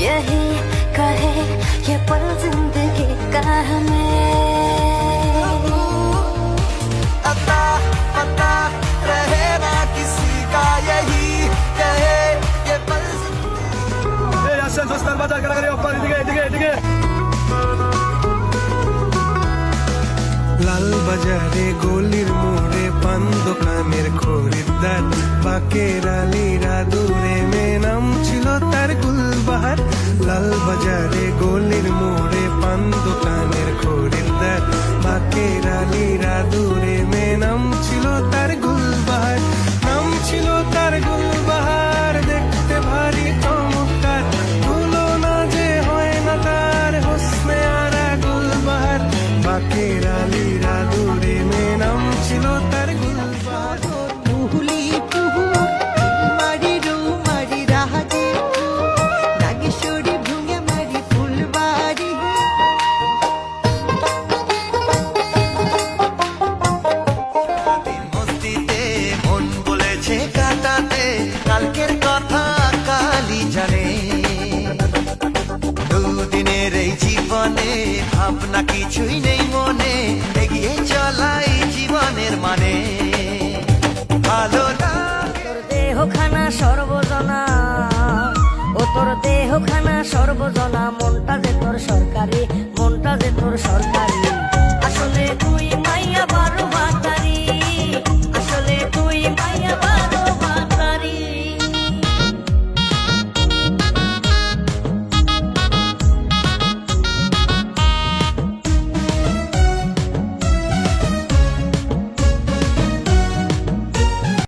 यही कहे ये पल ज़िंदगी का हमें। এই সস্তার বাজার কারাগারি অপ্পার এদিকে এদিকে এদিকে। লাল বাজারে গলির মোড়ে পান দোকানের খরিদ্দার। বাকের আলীরা দূরে মে নাম ছিল তার গুলবাহার। লাল বাজারে গলির মোড়ে পান দোকানের খরিদ্দার। বাকের আলীরা দূরে দুদিনের এই জীবনে, ভাবনা কিছুই নেই মনে, এগিয়ে চলাই জীবনের মানে। ভালো লাগে। তোর দেহ খানা সর্বজনা, ও তোর দেহ খানা সর্বজনা, মনটা যে তোর সরকারি, মনটা যে তোর সরকারি।